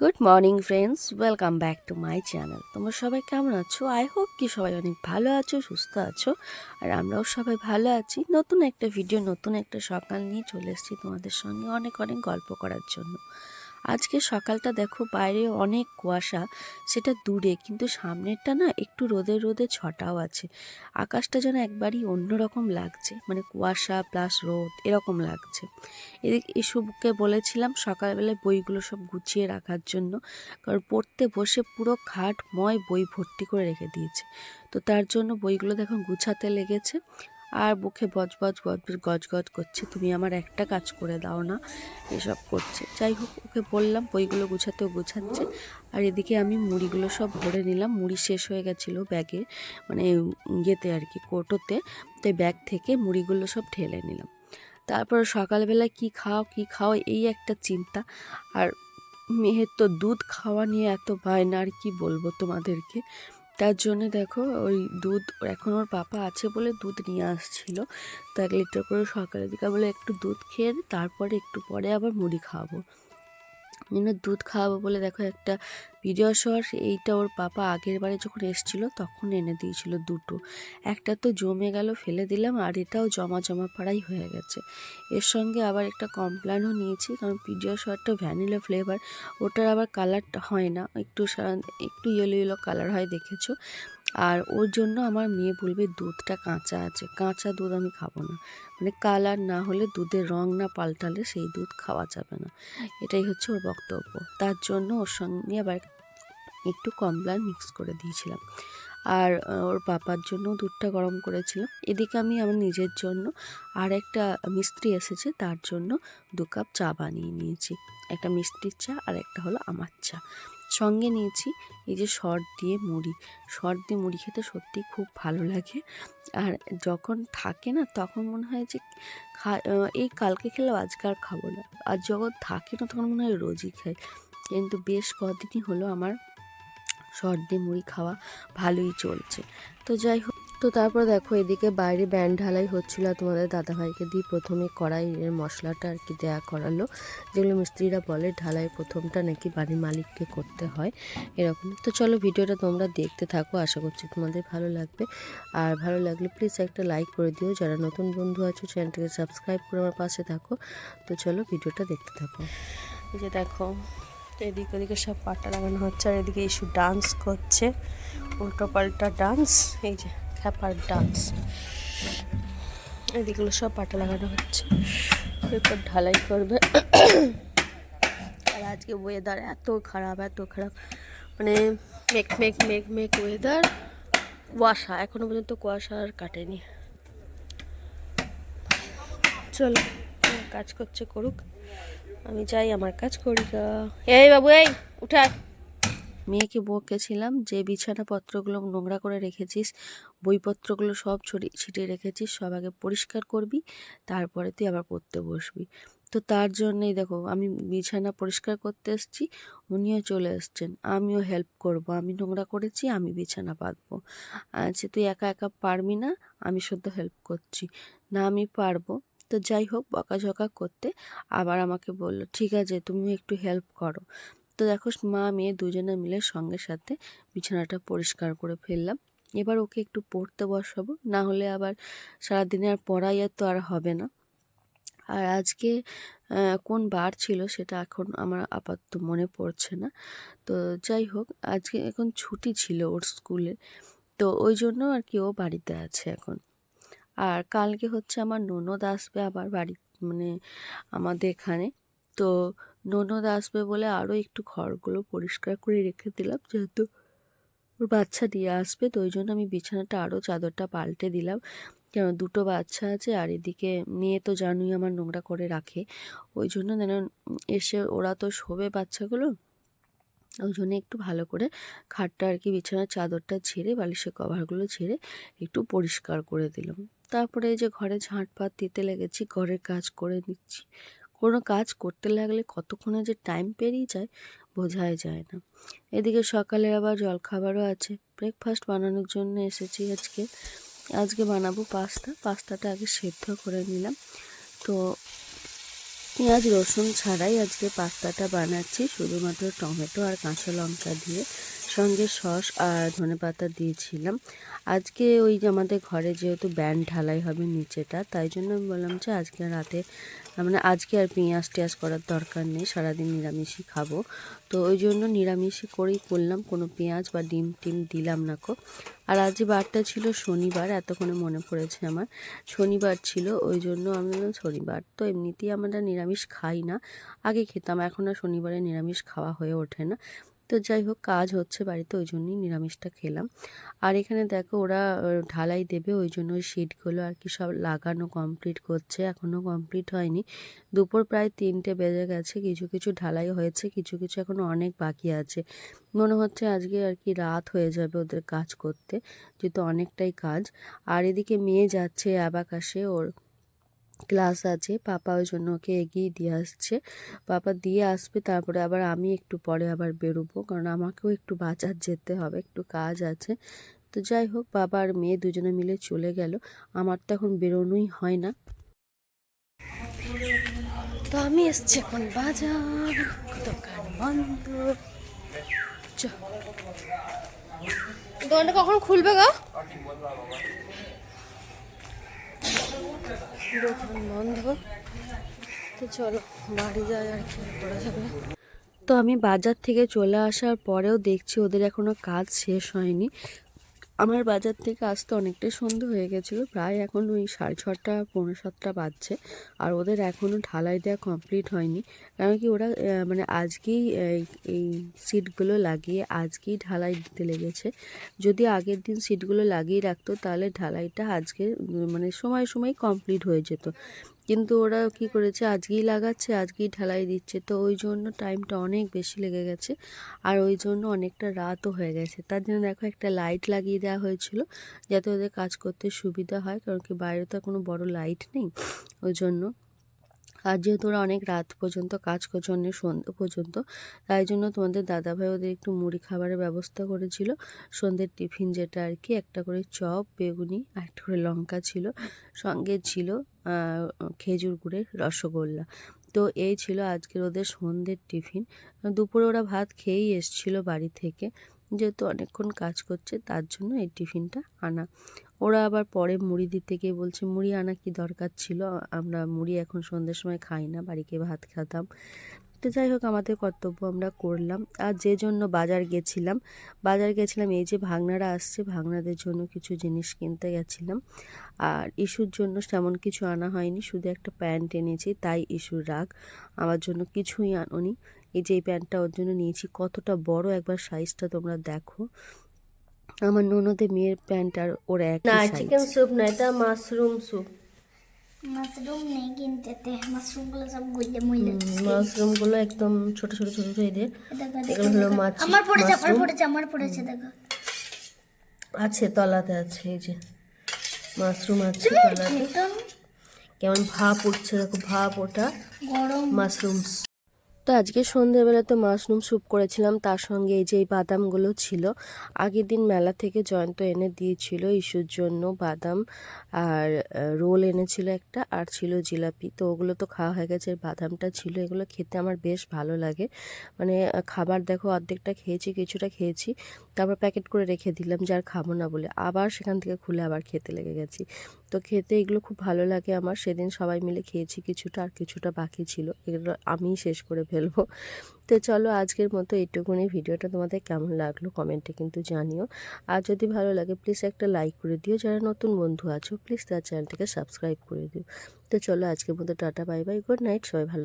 Good morning friends welcome back to my channel তোমরা সবাই কেমন আছো? আই হোপ কি সবাই অনেক ভালো আছো, সুস্থ আছো, আর আমরাও সবাই ভালো আছি। নতুন একটা ভিডিও নতুন একটা সকাল নিয়ে চলে এসেছি তোমাদের সঙ্গে অনেক অনেক গল্প করার জন্য। আজকে সকালটা দেখো বাইরে অনেক কুয়াশা, সেটা দূরে, কিন্তু সামনেরটা না একটু রোদে রোদে ছটাও আছে। আকাশটা যেন একবারই অন্যরকম লাগছে মানে কুয়াশা প্লাস রোদ এরকম লাগছে। এদিকে ইস্যুকে বলেছিলাম সকালবেলায় বইগুলো সব গুছিয়ে রাখার জন্য, কারণ পড়তে বসে পুরো খাট ময় বই ভর্তি করে রেখে দিয়েছে। তো তার জন্য বইগুলো দেখো গুছাতে লেগেছে। আর বুকে বজ বজ গজ গজ করছে। তুমি আমার একটা কাজ করে দাও না, এসব করছে। যাই হোক, ওকে বললাম, বইগুলো গুছাতেও গুছাচ্ছে। আর এদিকে আমি মুড়িগুলো সব ভরে নিলাম। মুড়ি শেষ হয়ে গেছিল ব্যাগে মানে ইয়েতে আর কি, কোটোতে। তাই ব্যাগ থেকে মুড়িগুলো সব ঢেলে নিলাম। তারপর সকালবেলা কি খাও কি খাও, এই একটা চিন্তা। আর মেয়ের তো দুধ খাওয়া নিয়ে এত বায়না, আর কি বলব তোমাদেরকে? তার জন্য দেখো, ওই দুধ, এখন ওর পাপা আছে বলে দুধ নিয়ে আসছিল। তো এক লিটার করে সকালের দিকে বলে একটু দুধ খেয়ে তারপরে একটু পরে আবার মুড়ি খাওয়াবো। জন্য দুধ খাওয়াবো বলে দেখো একটা ভিডিও শর এইটা ওর পাপা আগের বারে যখন এসছিল তখন এনে দিয়েছিল দুটো। একটা তো জমে গেল, ফেলে দিলাম, আর এটাও জমা জমা পাড়াই হয়ে গেছে। এর সঙ্গে আবার একটা কমপ্ল্যানও নিয়েছি, কারণ পিডিও শরটা ভ্যানিলা ফ্লেভার ওটার আবার কালারটা হয় না। একটু একটু ইয়েলো ইয়েলো কালার হয়, দেখেছ? আর ওর জন্য আমার মেয়ে বলবে, দুধটা কাঁচা আছে। কাঁচা দুধ আমি খাব না। মানে কালার না হলে দুধের রং না পাল্টালে সেই দুধ খাওয়া যাবে না। এটাই হচ্ছে ওর বক্তব্য। তার জন্য ওর সঙ্গে আবার একটু কমলা মিক্স করে দিয়েছিলাম। আর ওর পাপার জন্য দুধটা গরম করেছিলাম এদিকে আমি আমার নিজের জন্য আর একটা মিস্ত্রি এসেছে, তার জন্য দু কাপ চা বানিয়ে নিয়েছি। একটা মিষ্টির চা আর একটা হলো আমার চা। সঙ্গে নিয়েছি এই যে শর্ট দিয়ে মুড়ি। শর্ট দিয়ে মুড়ি খেতে সত্যি খুব ভালো লাগে। আর যখন থাকে না, তখন মনে হয় যে খা এই কালকে খেলেও আজকে আর খাব না। আর যখন থাকে না, তখন মনে হয় রোজই খাই। কিন্তু বেশ কদিনই হলো আমার দিয়ে মুড়ি খাওয়া ভালোই চলছে। তো যাই হোক, তো তারপর দেখো এদিকে বাইরে ব্যান্ড ঢালাই হচ্ছিল তোমাদের দাদাভাইকে দিয়ে প্রথমে কড়াইয়ের মশলাটা আর কি দেয়া করালো। যেগুলো মিস্ত্রিরা বলে ঢালাই প্রথমটা নাকি বাড়ির মালিককে করতে হয় এরকম তো চলো ভিডিওটা তোমরা দেখতে থাকো, আশা করছি তোমাদের ভালো লাগবে। আর ভালো লাগলে প্লিজ একটা লাইক করে দিও। যারা নতুন বন্ধু আছো, চ্যানেলটাকে সাবস্ক্রাইব করে আমার পাশে থাকো। তো চলো ভিডিওটা দেখতে থাকো। এই যে দেখো এদিকে ওদিকে সব পাটা লাগানো হচ্ছে আর এদিকে ইস্যু ডান্স করছে। উল্টো পাল্টা ডান্স, এই যে খ্যাপার ডান্স। এদিকগুলো সব পাটা লাগানো হচ্ছে। এরপর ঢালাই করবে। আর আজকে ওয়েদার এত খারাপ এত খারাপ। মানে make make make make weather কুয়াশা, এখনও পর্যন্ত কুয়াশা আর কাটেনি। চলো, কাজ করছে করুক। আমি যাই, আমার কাজ করি গা। এই বাবু, এই উঠায় মেয়েকে বকেছিলাম, যে বিছানাপত্রগুলো নোংরা করে রেখেছিস, বইপত্রগুলো সব ছড়িয়ে ছিটিয়ে রেখেছিস, সব আগে পরিষ্কার করবি, তারপরে তুই আবার পড়তে বসবি। তো তার জন্যেই দেখো, আমি বিছানা পরিষ্কার করতে এসেছি, উনিও চলে এসছেন, আমিও হেল্প করব, আমি নোংরা করেছি, আমি বিছানা পাতবো আচ্ছা তুই একা একা পারবি না, আমি শুদ্ধ হেল্প করছি। না, আমি পারব তো যাই হোক বকাঝকা করতে আবার আমাকে বলল, ঠিক আছে, তুমি একটু হেল্প করো। তো দেখো মা, মেয়ে দুজনে মিলে সঙ্গে সাথে বিছানাটা পরিষ্কার করে ফেললাম। এবার ওকে একটু পড়তে বসাবো, না হলে আবার সারাদিনে আর পড়াই আর তো আর হবে না। আর আজকে কোন বার ছিল সেটা এখন আমার আপাতত মনে পড়ছে না। তো যাই হোক, আজকে এখন ছুটি ছিল ওর স্কুলে, তো ওই জন্য আর কি ও বাড়িতে আছে এখন। আর কালকে হচ্ছে আমার ননদ আসবে আবার বাড়ি মানে আমাদের এখানে। তো ননদ আসবে বলে আরও একটু ঘরগুলো পরিষ্কার করে রেখে দিলাম, যেহেতু ওর বাচ্চা দিয়ে আসবে, তো ওই জন্য আমি বিছানাটা আরও চাদরটা পাল্টে দিলাম। কেন দুটো বাচ্চা আছে আর এদিকে মেয়ে তো জানুই আমার নোংরা করে রাখে। ওই জন্য যেন এসে ওরা তো শোবে বাচ্চাগুলো, ওই জন্য একটু ভালো করে খাটটা আর কি বিছানার চাদরটা ছেড়ে বালিশের কভারগুলো ছেড়ে একটু পরিষ্কার করে দিলাম। তারপরে এই যে ঘরে ঝাঁটপাত দিতে লেগেছি, ঘরের কাজ করে নিচ্ছি। কোনো কাজ করতে লাগলে কতক্ষণে যে টাইম পেরিয়ে যায় বোঝাই যায় না। এদিকে সকালের আবার জলখাবারও আছে। ব্রেকফাস্ট বানানোর জন্য এসেছি আজকে। আজকে বানাবো পাস্তা। পাস্তাটা আগে সেদ্ধ করে নিলাম। তো পেঁয়াজ, রসুন ছাড়াই আজকে পাস্তাটা বানাচ্ছি। শুধুমাত্র টমেটো আর কাঁচা লঙ্কা দিয়ে। সঙ্গে সস আর ধনে পাতা দিয়েছিলাম। আজকে ওই যে আমাদের ঘরে যেহেতু ব্যান্ড ঢালাই হবে নিচেটা, তাই জন্য আমি বললাম যে আজকে রাতে মানে আজকে আর পেঁয়াজ টেয়াজ করার দরকার নেই, সারাদিন নিরামিষই খাব। তো ওই জন্য নিরামিষই করেই করলাম, কোনো পেঁয়াজ বা ডিম টিম দিলাম না কো। আর আজ বারটা ছিল শনিবার, এতক্ষণে মনে পড়েছে আমার, শনিবার ছিল, ওই জন্য আমি বললাম শনিবার তো এমনিতেই আমরা নিরামিষ খাই না। আগে খেতাম, এখন আর শনিবারে নিরামিষ খাওয়া হয়ে ওঠে না। তো যাই হোক, কাজ হচ্ছে বাড়িতে, ওই জন্যই নিরামিষটা খেলাম। আর এখানে দেখো, ওরা ঢালাই দেবে, ওই জন্য শিটগুলো আর কি সব লাগানো কমপ্লিট করছে এখনও কমপ্লিট হয়নি। দুপুর প্রায় তিনটে বেজে গেছে, কিছু কিছু ঢালাই হয়েছে, কিছু কিছু এখনও অনেক বাকি আছে। মনে হচ্ছে আজকে আর কি রাত হয়ে যাবে ওদের কাজ করতে, যেহেতু অনেকটাই কাজ। আর এদিকে মেয়ে যাচ্ছে অ্যাবাকাশে ওর ক্লাস আছে, পাপা ওই জন্য ওকে এগিয়ে দিয়ে আসছে। পাপা দিয়ে আসবে, তারপরে আবার আমি একটু পরে আবার বেরোবো, কারণ আমাকেও একটু বাজার যেতে হবে, একটু কাজ আছে। তো যাই হোক, বাবা আর মেয়ে দুজনে মিলে চলে গেল। আমার তো এখন বেরোনোই হয় না। তো আমি এসছি এখন বাজার, দোকান বন্ধ। দোকানটা কখন খুলবে গো? দোকান বন্ধ তো চলো, বাড়ি যাই আর কি করা যাবে। তো আমি বাজার থেকে চলে আসার পরেও দেখছি ওদের এখনও কাজ শেষ হয়নি। আমার বাজার থেকে আসতে অনেকটাই সন্ধে হয়ে গেছিল। প্রায় এখন ওই সাড়ে ছটা, পৌনে সাতটা বাজছে আর ওদের এখনও ঢালাই দেওয়া কমপ্লিট হয়নি। কারণ কি ওরা মানে আজকেই এই সিটগুলো লাগিয়ে আজকেই ঢালাই দিতে লেগেছে। যদি আগের দিন সিটগুলো লাগিয়ে রাখতো তাহলে ঢালাইটা আজকে মানে সময় সময় কমপ্লিট হয়ে যেত। কিন্তু ওরা কি করেছে? আজকেই লাগাচ্ছে, আজকেই ঢালাই দিচ্ছে। তো ওই জন্য টাইমটা অনেক বেশি লেগে গেছে। আর ওই জন্য অনেকটা রাতও হয়ে গেছে। তার জন্য দেখো একটা লাইট লাগিয়ে দেওয়া হয়েছিল, যাতে ওদের কাজ করতে সুবিধা হয়। কারণ কি বাইরে তো কোনো বড় লাইট নেই। ওই জন্য আর যেহেতু ওরা অনেক রাত পর্যন্ত কাজ করছে, অনেক সন্ধ্যে পর্যন্ত, তাই জন্য তোমাদের দাদাভাই ওদের একটু মুড়ি খাবারের ব্যবস্থা করেছিল। সন্ধ্যের টিফিন যেটা আর কি, একটা করে চপ, বেগুনি আর একটা করে লঙ্কা ছিল, সঙ্গে ছিল খেজুর গুড়ের রসগোল্লা। তো এই ছিল আজকের ওদের সন্ধ্যের টিফিন। দুপুরে ওরা ভাত খেয়েই এসছিল বাড়ি থেকে, যেহেতু অনেকক্ষণ কাজ করছে, তার জন্য এই টিফিনটা আনা। ওরা আবার পরে মুড়ি দিতে গিয়ে বলছে, মুড়ি আনা কি দরকার ছিল? আমরা মুড়ি এখন সন্ধ্যের সময় খাই না বাড়িকে ভাত খেতাম। তো যাই হোক, আমাদের কর্তব্য আমরা করলাম। আর যে জন্য বাজার গেছিলাম বাজার গেছিলাম, এই যে ভাগনারা আসছে ভাগনাদের জন্য কিছু জিনিস কিনতে গেছিলাম। আর ইস্যুর জন্য তেমন কিছু আনা হয়নি, শুধু একটা প্যান্ট এনেছি, তাই ইস্যুর রাগ। আমার জন্য কিছুই আনোনি। এই যে এই প্যান্টটা ওর জন্য নিয়েছি, কতটা বড় একবার সাইজটা তোমরা দেখো। আমার ননদে মেয়ের প্যান্ট আর ওর এক না চিকেন স্যুপ না এটা মাশরুম স্যুপ মাশরুম নেই কিনতে মাশরুমগুলো সব গুলে মুইলে মাশরুমগুলো একদম ছোট ছোট ছোট ছোট এদের। এগুলো হলো মাছ আমার পড়েছে আমার পড়েছে আমার পড়েছে দেখো। আছে তলাতে আছে এই যে। মাশরুম আছে তলাতে। কেমন ভাপ উঠছে দেখো ভাপ ওটা। গরম। মাশরুমস তো আজকে সন্ধ্যেবেলা তো মাশরুম স্যুপ করেছিলাম, তার সঙ্গে এই যে এই বাদামগুলো ছিল। আগের দিন মেলা থেকে জয়ন্ত এনে দিয়েছিল ইস্যুর জন্য বাদাম, আর রোল এনেছিল একটা, আর ছিল জিলাপি। তো ওগুলো তো খাওয়া হয়ে গেছে বাদামটা ছিল, এগুলো খেতে আমার বেশ ভালো লাগে। মানে খাবার দেখো অর্ধেকটা খেয়েছি, কিছুটা খেয়েছি, তারপর প্যাকেট করে রেখে দিলাম যে আর খাব না বলে। আবার সেখান থেকে খুলে আবার খেতে লেগে গেছি। তো খেতে এগুলো খুব ভালো লাগে আমার। সেদিন সবাই মিলে খেয়েছি কিছুটা আর কিছুটা বাকি ছিল। এগুলো আমিই শেষ করে ফেলব। তো চলো আজকের মতো এইটুকুনি। ভিডিওটা তোমাদের কেমন লাগল কমেন্টে কিন্তু জানিও। আর যদি ভালো লাগে প্লিজ একটা লাইক করে দিও। যারা নতুন বন্ধু আছো, প্লিজ তার চ্যানেলটাকে সাবস্ক্রাইব করে দিও। তো চলো আজকের মতো tata, bye bye, good night, সবাই ভালো